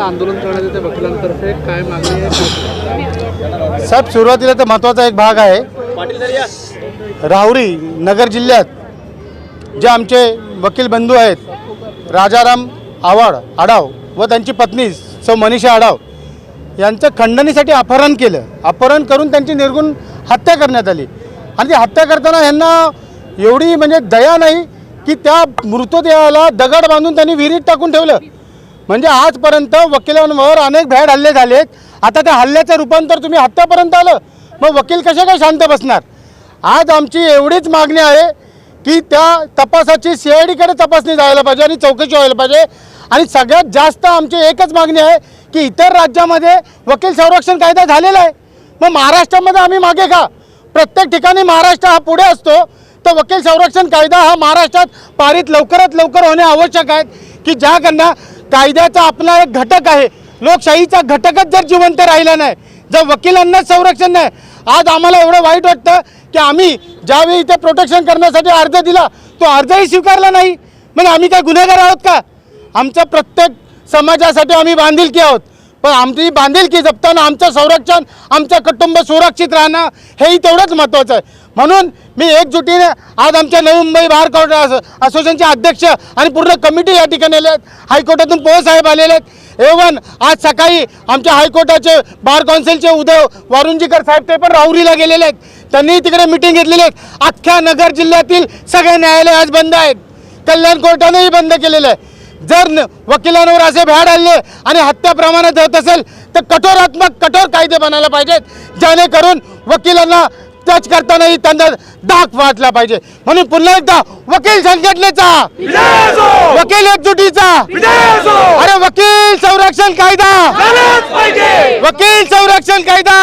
तुम्हाला आंदोलन करण्यात येते वकिलांतर्फे? काय मागणी आहे? साहेब सुरुवातीला तर महत्त्वाचा एक भाग आहे. राहुरी नगर जिल्ह्यात जे आमचे वकील बंधू आहेत राजाराम आव्हाड आडाव व त्यांची पत्नी सौ मनीषा आडाव यांचं खंडणीसाठी अपहरण केलं. अपहरण करून त्यांची निर्गुण हत्या करण्यात आली. आणि ती हत्या करताना यांना एवढी म्हणजे दया नाही की त्या मृतदेहाला दगड बांधून त्यांनी विहिरीत टाकून ठेवलं. म्हणजे आजपर्यंत वकिलांवर अनेक भ्याड हल्ले झालेत. आता त्या हल्ल्याचं रूपांतर तुम्ही हत्यापर्यंत आलं. मग वकील कसे काय शांत बसणार? आज आमची एवढीच मागणी आहे की त्या तपासाची सी आय डीकडे तपासणी जायला पाहिजे आणि चौकशी व्हायला पाहिजे. आणि सगळ्यात जास्त आमची एकच मागणी आहे की इतर राज्यामध्ये वकील संरक्षण कायदा झालेला आहे. मग महाराष्ट्रामध्ये आम्ही मागे का? प्रत्येक ठिकाणी महाराष्ट्र हा पुढे असतो. तर वकील संरक्षण कायदा हा महाराष्ट्रात पारित लवकरात लवकर होणे आवश्यक आहे की ज्याकडनं कायद्याचा आपला एक घटक आहे. लोकशाहीचा घटकच जर जिवंत राहिला नाही जर वकिलांनाच संरक्षण नाही आज आम्हाला एवढं वाईट वाटतं की आम्ही ज्यावेळी इथे प्रोटेक्शन करण्यासाठी अर्ज दिला तो अर्जही स्वीकारला नाही. म्हणजे आम्ही काय गुन्हेगार आहोत का? आमचं प्रत्येक समाजासाठी आम्ही बांधिलकी आहोत. पण आमची बांधिलकी जपताना आमचं संरक्षण आमचं कुटुंब सुरक्षित राहणं हेही तेवढंच महत्त्वाचं आहे. म्हणून मी एकजुटीने आज आमच्या नवी मुंबई बार कोर्ट असोसिएशनचे अध्यक्ष आणि पूर्ण कमिटी या ठिकाणी आले आहेत. हायकोर्टातून पोहसाहेब आलेले आहेत. एवन आज सकाळी आमच्या हायकोर्टाचे बार काउन्सिलचे उदय वारुंजीकर साहेब ते पण राहुरीला गेलेले आहेत. त्यांनी तिकडे मिटिंग घेतलेली आहेत. अख्ख्या नगर जिल्ह्यातील सगळे न्यायालय आज बंद आहेत. कल्याण कोर्टानेही बंद केलेलं आहे जर वकिलांवर असे भ्याड हल्ले आणि हत्या प्रमाणात होत असेल तर कठोरात्मक कठोर कायदे बनायला पाहिजेत. जेणेकरून वकिलांना टच करतानाही त्यांना दाग वाटला पाहिजे. म्हणून पुन्हा एकदा वकील संघटनेचा! वकील एकजुटीचा! अरे वकील संरक्षण कायदा! वकील संरक्षण कायदा!